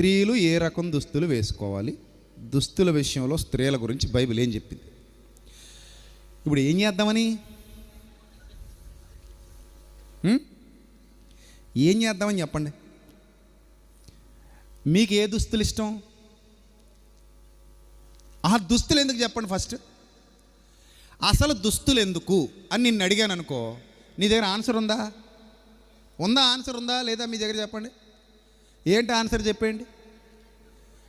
స్త్రీలు ఏ రకం దుస్తులు వేసుకోవాలి? దుస్తుల విషయంలో స్త్రీల గురించి బైబిల్ ఏం చెప్పింది? ఇప్పుడు ఏం చేద్దామని? ఏం చేద్దామని చెప్పండి? మీకు ఏ దుస్తులు ఇష్టం? ఆ దుస్తులు ఎందుకు చెప్పండి ఫస్ట్? అసలు దుస్తులు ఎందుకు? అని నిన్ను అడిగాను అనుకో నీ దగ్గర ఆన్సర్ ఉందా? ఉందా? ఆన్సర్ ఉందా? లేదా మీ దగ్గర చెప్పండి. ఏంటి ఆన్సర్ చెప్పండి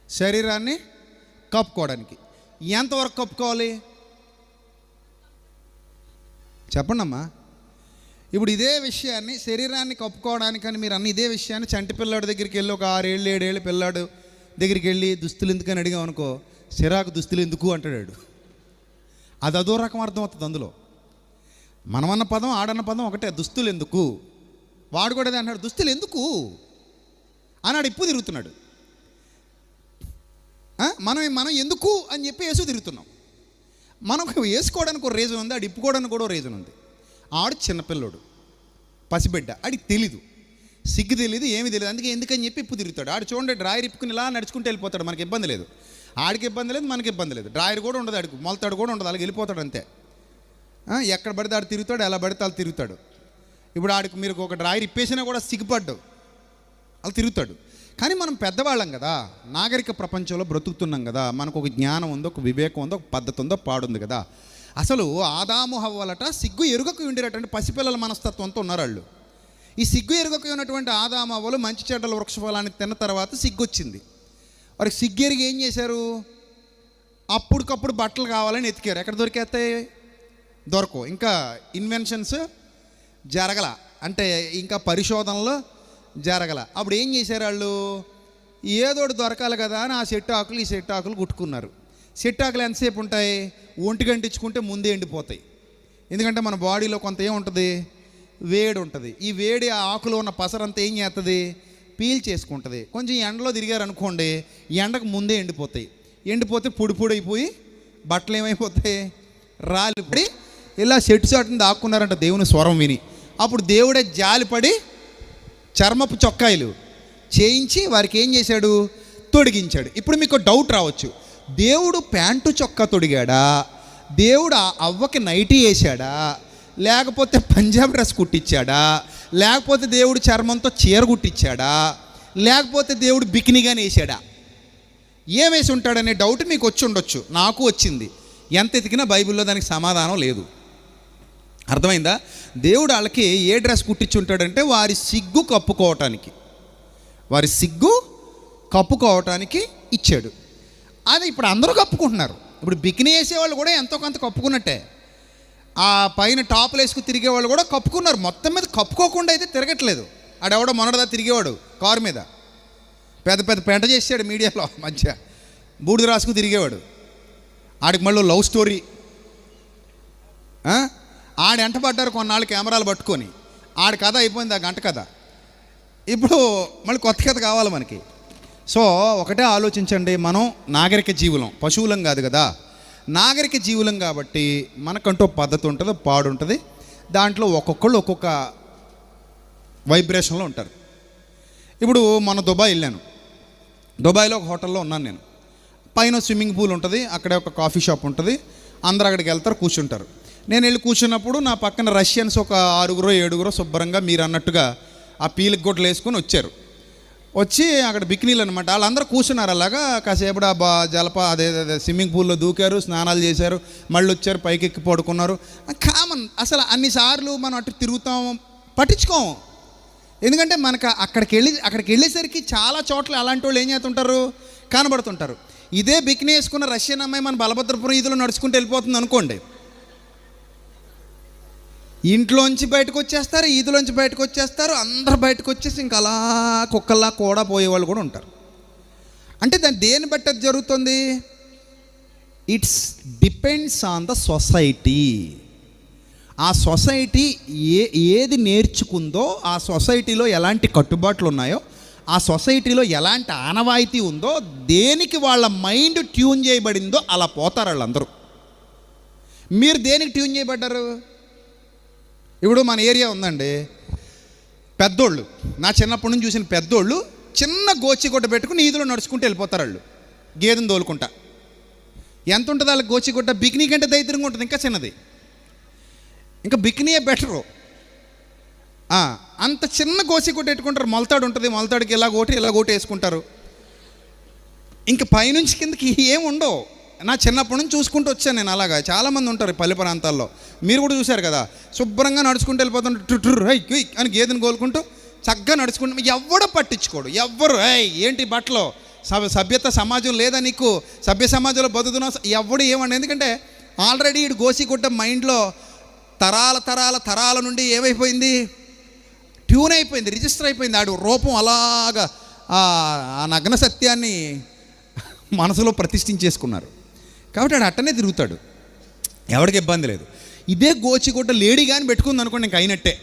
శరీరాన్ని కప్పుకోవడానికి. ఎంతవరకు కప్పుకోవాలి? చెప్పండమ్మా. ఇప్పుడు ఇదే విషయాన్ని శరీరాన్ని కప్పుకోవడానికని మీరు అన్ని ఇదే విషయాన్ని చంటి పిల్లాడి దగ్గరికి వెళ్ళి ఒక ఆరేళ్ళు ఏడేళ్ళు పిల్లాడు దగ్గరికి వెళ్ళి దుస్తులు ఎందుకని అడిగాం అనుకో సిరాకు దుస్తులు ఎందుకు అంటాడు అది అదో రకం అర్థం అవుతుంది అందులో. మనమన్న పదం ఆడన్న పదం ఒకటే దుస్తులు ఎందుకు? వాడు కూడా అదే అంటాడు దుస్తులు ఎందుకు? అన్నాడు ఇప్పుడు తిరుగుతున్నాడు? మనం మనం ఎందుకు అని చెప్పి వేసు తిరుగుతున్నాం. మనం వేసుకోవడానికి ఒక రీజన్ ఉంది ఆడు ఇప్పుకోవడానికి కూడా ఒక రీజన్ ఉంది. ఆడు చిన్నపిల్లోడు పసిబిడ్డ ఆడికి తెలీదు. సిగ్గు తెలియదు ఏమీ తెలియదు అందుకే ఎందుకని చెప్పి ఇప్పు తిరుగుతాడు? ఆడు చూడండి డ్రాయర్ ఇప్పుకుని ఇలా నడుచుకుంటూ వెళ్ళిపోతాడు మనకి ఇబ్బంది లేదు. ఆడికి ఇబ్బంది లేదు మనకి ఇబ్బంది లేదు. డ్రాయర్ కూడా ఉండదు ఆడికి మొలతాడు కూడా ఉండదు అలాగే వెళ్ళిపోతాడు అంతే. ఎక్కడ పడితే ఆడు తిరుగుతాడు ఎలా పడితే అలా తిరుగుతాడు. ఇప్పుడు ఆడికి మీరు ఒక డ్రాయర్ ఇప్పేసినా కూడా సిగ్గుపడ్డావు. అలా తిరుగుతాడు. కానీ మనం పెద్దవాళ్ళం కదా నాగరిక ప్రపంచంలో బ్రతుకుతున్నాం కదా మనకు ఒక జ్ఞానం ఉందో ఒక వివేకం ఉందో ఒక పద్ధతి ఉందో పాడుంది కదా. అసలు ఆదాము హవ్వాలట సిగ్గు ఎరుగకు ఉండేటటువంటి పసిపిల్లల మనస్తత్వంతో ఉన్నారు వాళ్ళు ఈ సిగ్గు ఎరుగకు ఉన్నటువంటి ఆదాము మంచి చెడ్డల వృక్షఫలాన్ని తిన్న తర్వాత సిగ్గు వచ్చింది వారికి సిగ్గు ఎరిగి ఏం చేశారు? అప్పటికప్పుడు బట్టలు కావాలని ఎతికారు. ఎక్కడ దొరికేస్తాయి? దొరకవు. ఇంకా ఇన్వెన్షన్స్ జరగల. అంటే ఇంకా పరిశోధనలు జరగల. అప్పుడు ఏం చేశారు వాళ్ళు? ఏదోటి దొరకాలి కదా అని ఆ సెట్టు ఆకులు ఈ సెట్టు ఆకులు కుట్టుకున్నారు. సెట్టు ఆకులు ఎంతసేపు ఉంటాయి? ఒంటి గంటించుకుంటే ముందే ఎండిపోతాయి. ఎందుకంటే మన బాడీలో కొంత ఏముంటుంది వేడి ఉంటుంది. ఈ వేడి ఆ ఆకులో ఉన్న పసరంతా ఏం చేస్తుంది పీల్ చేసుకుంటుంది. కొంచెం ఎండలో తిరిగారనుకోండి ఎండకు ముందే ఎండిపోతాయి. ఎండిపోతే పొడి పొడి అయిపోయి బట్టలు ఏమైపోతాయి? రాలిపడి ఇలా చెట్టు చాటుని దాక్కున్నారంట దేవుని స్వరం విని. అప్పుడు దేవుడే జాలిపడి చర్మపు చొక్కాయలు. చేయించి వారికి ఏం చేశాడు? తొడిగించాడు. ఇప్పుడు మీకు డౌట్ రావచ్చు. దేవుడు ప్యాంటు చొక్కా తొడిగాడా? దేవుడు ఆ అవ్వకి నైటీ వేసాడా లేకపోతే పంజాబ్ డ్రెస్ కుట్టించాడా? లేకపోతే దేవుడు చర్మంతో చీర కుట్టించాడా? లేకపోతే దేవుడు బికినీగానే వేసాడా ఏమేసి ఉంటాడనే డౌట్ మీకు వచ్చి ఉండొచ్చు. నాకు వచ్చింది. ఎంత ఎతికినా బైబిల్లో దానికి సమాధానం లేదు. అర్థమైందా? దేవుడు వాళ్ళకి ఏ డ్రెస్ కుట్టించి ఉంటాడంటే వారి సిగ్గు కప్పుకోవటానికి. వారి సిగ్గు కప్పుకోవటానికి ఇచ్చాడు. అది ఇప్పుడు అందరూ కప్పుకుంటున్నారు. ఇప్పుడు బికినీ వేసేవాళ్ళు కూడా ఎంతో కొంత కప్పుకున్నట్టే. ఆ పైన టాపులు తిరిగే తిరిగేవాళ్ళు కూడా కప్పుకున్నారు. మొత్తం మీద కప్పుకోకుండా అయితే తిరగట్లేదు. ఆడెవడో మొన్నటిదా తిరిగేవాడు కారు మీద. పెద్ద పెద్ద పెంట చేసాడు మీడియాలో మధ్య. బూడిద రాసుకు తిరిగేవాడు. ఆడికి మళ్ళీ లవ్ స్టోరీ. ఆడ ఎంట పడ్డారు కొన్నాళ్ళు కెమెరాలు పట్టుకొని. ఆడ కథ అయిపోయింది ఆ గంట కథ. ఇప్పుడు మళ్ళీ కొత్త కథ కావాలి మనకి. సో ఒకటే ఆలోచించండి మనం నాగరిక జీవులం పశువులం కాదు కదా. నాగరిక జీవులం కాబట్టి మనకంటూ పద్ధతి ఉంటుంది పాడు ఉంటుంది దాంట్లో ఒక్కొక్కళ్ళు ఒక్కొక్క వైబ్రేషన్లో ఉంటారు. ఇప్పుడు మన దుబాయ్ వెళ్ళాను. దుబాయ్లో ఒక హోటల్లో ఉన్నాను నేను. పైన స్విమ్మింగ్ పూల్ ఉంటుంది అక్కడే ఒక కాఫీ షాప్ ఉంటుంది. అందరు అక్కడికి వెళ్తారు కూర్చుంటారు. నేను వెళ్ళి కూర్చున్నప్పుడు నా పక్కన రష్యన్స్ ఒక ఆరుగురో ఏడుగురో శుభ్రంగా మీరు అన్నట్టుగా ఆ పీలికి గొడ్లు వేసుకొని వచ్చారు. వచ్చి అక్కడ బిక్నీలు అనమాట వాళ్ళందరూ కూర్చున్నారు అలాగా. కాసేపు ఆ బా జలప అదే అదే స్విమ్మింగ్ పూల్లో దూకారు స్నానాలు చేశారు మళ్ళీ వచ్చారు పైకి ఎక్కి పడుకున్నారు. కామన్ అసలు అన్నిసార్లు మనం అటు తిరుగుతాం పట్టించుకోము ఎందుకంటే మనకు అక్కడికి వెళ్ళి అక్కడికి వెళ్ళేసరికి చాలా చోట్ల అలాంటి వాళ్ళు ఏం చేస్తుంటారు? కనబడుతుంటారు. ఇదే బికినీ వేసుకున్న రష్యన్ అమ్మాయి మన బలభద్రపురం ఈదులో నడుచుకుంటూ వెళ్ళిపోతుంది అనుకోండి. ఇంట్లోంచి బయటకు వచ్చేస్తారు ఈదులోంచి బయటకు వచ్చేస్తారు అందరు బయటకు వచ్చేసి ఇంకా అలా కుక్కల్లా కూడా పోయేవాళ్ళు కూడా ఉంటారు. అంటే దాన్ని దేని బట్టి అది జరుగుతుంది? It's depends on the society ఆ సొసైటీ ఏ ఏది నేర్చుకుందో ఆ సొసైటీలో ఎలాంటి కట్టుబాట్లు ఉన్నాయో ఆ సొసైటీలో ఎలాంటి ఆనవాయితీ ఉందో దేనికి వాళ్ళ మైండ్ ట్యూన్ చేయబడిందో అలా పోతారు వాళ్ళందరూ. మీరు దేనికి ట్యూన్ చేయబడ్డారు? ఇప్పుడు మన ఏరియా ఉందండి. పెద్దోళ్ళు. నా చిన్నప్పటి నుంచి చూసిన పెద్దోళ్ళు చిన్న గోచిగుడ్డ పెట్టుకుని ఈదులో నడుచుకుంటూ వెళ్ళిపోతారు వాళ్ళు. గేదెను తోలుకుంటా. ఎంత ఉంటుంది వాళ్ళ గోచిగుడ్డ బికినీ కంటే దైత్యంగా ఉంటుంది ఇంకా చిన్నది. ఇంకా బికినీయే బెటరు. అంత చిన్న గోచిగుడ్డ పెట్టుకుంటారు. మొలతాడు ఉంటుంది మొలతాడికి ఇలా ఒకటి ఇలా ఒకటి వేసుకుంటారు. ఇంక పైనుంచి కిందకి ఏం ఉండవు. నా చిన్నప్పటి నుంచి చూసుకుంటూ వచ్చాను నేను అలాగా. చాలామంది ఉంటారు పల్లె ప్రాంతాల్లో. మీరు కూడా చూశారు కదా. శుభ్రంగా నడుచుకుంటూ వెళ్ళిపోతుంటే టుట్రు హై క్విక్ అని గేదెని కోలుకుంటూ చక్కగా నడుచుకుంటూ ఎవడ పట్టించుకోడు. ఎవ్వరు హై ఏంటి బట్టలు? సభ సభ్యత సమాజం లేదా నీకు? సభ్య సమాజంలో బతుకుతున్నావు ఎవడు ఏమండి? ఎందుకంటే ఆల్రెడీ ఇటు గోసిగుడ్డ మైండ్లో తరాల తరాల తరాల నుండి ఏమైపోయింది? ట్యూన్ అయిపోయింది రిజిస్టర్ అయిపోయింది. ఆడు రూపం అలాగా ఆ ఆ నగ్న సత్యాన్ని మనసులో ప్రతిష్ఠించేసుకున్నారు. కాబట్టి ఆడు అట్టనే తిరుగుతాడు. ఎవరికి ఇబ్బంది లేదు. ఇదే గోచిగుడ్డ లేడీ కానీ పెట్టుకుంది అనుకోండి ఇంక అయినట్టే.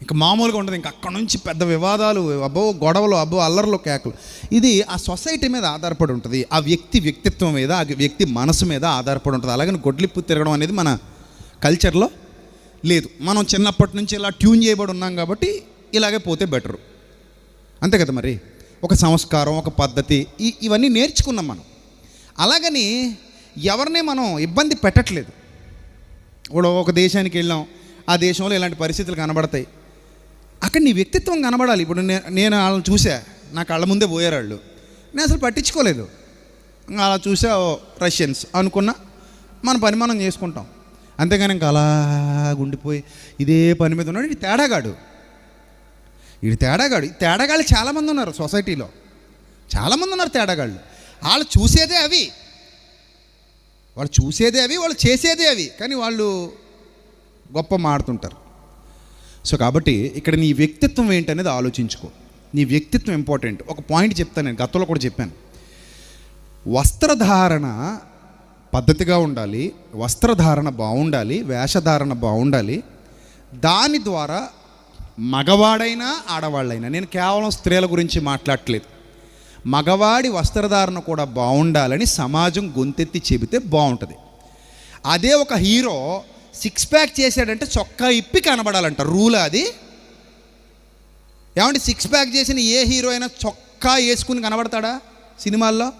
ఇంకా మామూలుగా ఉండదు. ఇంకా అక్కడ నుంచి పెద్ద వివాదాలు అబ్బో గొడవలు అబ్బో అల్లర్లు కేకలు. ఇది ఆ సొసైటీ మీద ఆధారపడి ఉంటుంది. ఆ వ్యక్తి వ్యక్తిత్వం మీద ఆ వ్యక్తి మనసు మీద ఆధారపడి ఉంటుంది. అలాగని గొడ్లిప్పు తిరగడం అనేది మన కల్చర్లో లేదు. మనం చిన్నప్పటి నుంచి ఇలా ట్యూన్ చేయబడి ఉన్నాం కాబట్టి ఇలాగే పోతే బెటరు. అంతే కదా మరి? ఒక సంస్కారం ఒక పద్ధతి ఇవన్నీ నేర్చుకున్నాం మనం. అలాగని ఎవరిని మనం ఇబ్బంది పెట్టట్లేదు. ఇప్పుడు ఒక దేశానికి వెళ్ళాం ఆ దేశంలో ఇలాంటి పరిస్థితులు కనబడతాయి. అక్కడ నీ వ్యక్తిత్వం కనబడాలి. ఇప్పుడు నేను వాళ్ళని చూసా నా కళ్ళ ముందే పోయారు వాళ్ళు. నేను అసలు పట్టించుకోలేదు. ఇంకా అలా చూసా ఓ రష్యన్స్ అనుకున్నా మన పని మనం చేసుకుంటాం. అంతేగాని ఇంకా అలా ఉండిపోయి ఇదే పని మీద ఉన్నాడు. ఇది తేడాగాడు. ఇది తేడాగాడు. ఈ తేడాగాళ్ళు చాలామంది ఉన్నారు సొసైటీలో. చాలామంది ఉన్నారు తేడాగాళ్ళు. వాళ్ళు చూసేదే అవి. వాళ్ళు చూసేదే అవి వాళ్ళు చేసేదే అవి. కానీ వాళ్ళు గొప్ప మాడుతుంటారు. సో కాబట్టి ఇక్కడ నీ వ్యక్తిత్వం ఏంటనేది ఆలోచించుకో. నీ వ్యక్తిత్వం ఇంపార్టెంట్ ఒక పాయింట్ చెప్తాను నేను గతంలో కూడా చెప్పాను. వస్త్రధారణ పద్ధతిగా ఉండాలి వస్త్రధారణ బాగుండాలి వేషధారణ బాగుండాలి. దాని ద్వారా మగవాడైనా ఆడవాళ్ళైనా నేను కేవలం స్త్రీల గురించి మాట్లాడట్లేదు. మగవాడి వస్త్రధారణ కూడా బాగుండాలని సమాజం గొంతెత్తి చెబితే బాగుంటుంది. అదే ఒక హీరో సిక్స్ ప్యాక్ చేశాడంటే చొక్కా ఇప్పి కనబడాలంట రూల్ అది. ఏమంటే సిక్స్ ప్యాక్ చేసిన ఏ హీరో అయినా చొక్కా వేసుకుని కనబడతాడా సినిమాల్లో?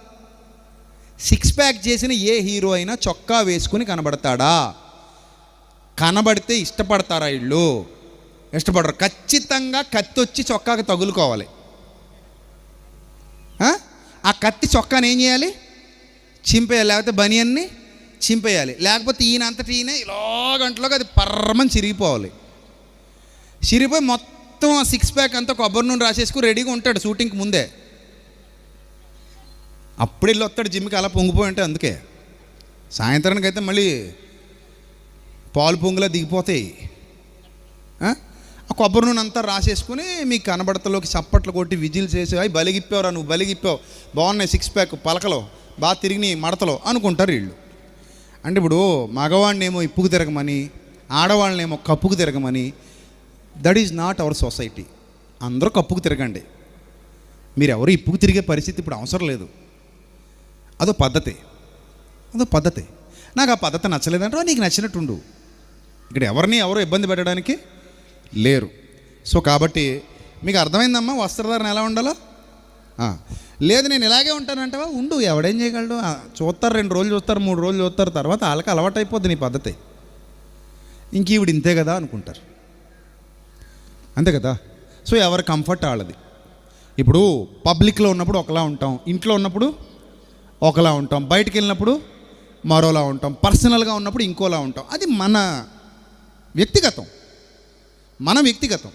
సిక్స్ ప్యాక్ చేసిన ఏ హీరో అయినా చొక్కా వేసుకుని కనబడతాడా? కనబడితే ఇష్టపడతారా వీళ్ళు ఇష్టపడరు. ఖచ్చితంగా కత్తి వచ్చి చొక్కాకి తగులుకోవాలి. ఆ? కత్తి చొక్కాని ఏం చేయాలి? చింపేయాలి. లేకపోతే బనియన్ని చింపేయాలి. లేకపోతే ఈయన అంతటి ఈయన ఇలాగంటలోకి అది పర్రమని చిరిగిపోవాలి. చిరిగిపోయి మొత్తం ఆ సిక్స్ ప్యాక్ అంతా కొబ్బరి నూనె రాసేసుకుని రెడీగా ఉంటాడు షూటింగ్కి ముందే. అప్పుడు వెళ్ళి వస్తాడు జిమ్కి అలా పొంగిపోయి ఉంటే అందుకే. సాయంత్రానికి అయితే మళ్ళీ పాలు పొంగులా దిగిపోతాయి. ఆ? కొబ్బరి నూనె అంతా రాసేసుకుని మీకు కనబడతలోకి చప్పట్లు కొట్టి విజిల్ చేసి అవి బలిగిప్పావురా నువ్వు బలిగిప్పావు. బాగున్నాయి సిక్స్ ప్యాక్ పలకలో. బాగా తిరిగినాయి మడతలో. అనుకుంటారు వీళ్ళు. అంటే ఇప్పుడు మగవాడినేమో ఇప్పుకు తిరగమని ఆడవాళ్ళనేమో కప్పుకు తిరగమని that is not our society అందరూ కప్పుకు తిరగండి. మీరు ఎవరు ఇప్పుకు తిరిగే పరిస్థితి ఇప్పుడు అవసరం లేదు. అదో పద్ధతి. అదో పద్ధతి. నాకు ఆ పద్ధతి నచ్చలేదంటే నీకు నచ్చినట్టుండు. ఇక్కడ ఎవరిని ఎవరు ఇబ్బంది పెట్టడానికి? లేరు. సో కాబట్టి మీకు అర్థమైందమ్మా? వస్త్రధారణ ఎలా ఉండాలో? లేదు నేను ఇలాగే ఉంటానంటావా? ఉండు ఎవడేం చేయగలడు? చూస్తారు రెండు రోజులు చూస్తారు మూడు రోజులు చూస్తారు తర్వాత వాళ్ళకి అలవాటు అయిపోద్ది నీ పద్ధతి. ఇంక ఈవిడ ఇంతే కదా అనుకుంటారు. అంతే కదా? సో ఎవరి కంఫర్ట్ వాళ్ళది. ఇప్పుడు పబ్లిక్లో ఉన్నప్పుడు ఒకలా ఉంటాం ఇంట్లో ఉన్నప్పుడు ఒకలా ఉంటాం బయటికి వెళ్ళినప్పుడు మరోలా ఉంటాం పర్సనల్గా ఉన్నప్పుడు ఇంకోలా ఉంటాం. అది మన వ్యక్తిగతం. మన వ్యక్తిగతం.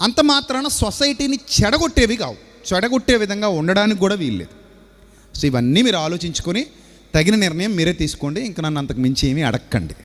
అంత మాత్రాన సొసైటీని చెడగొట్టేవి కావు. చెడగొట్టే విధంగా ఉండడానికి కూడా వీల్లేదు. సో ఇవన్నీ మీరు ఆలోచించుకొని తగిన నిర్ణయం మీరే తీసుకోండి. ఇంకా నన్ను అంతకు మించి ఏమీ అడగండి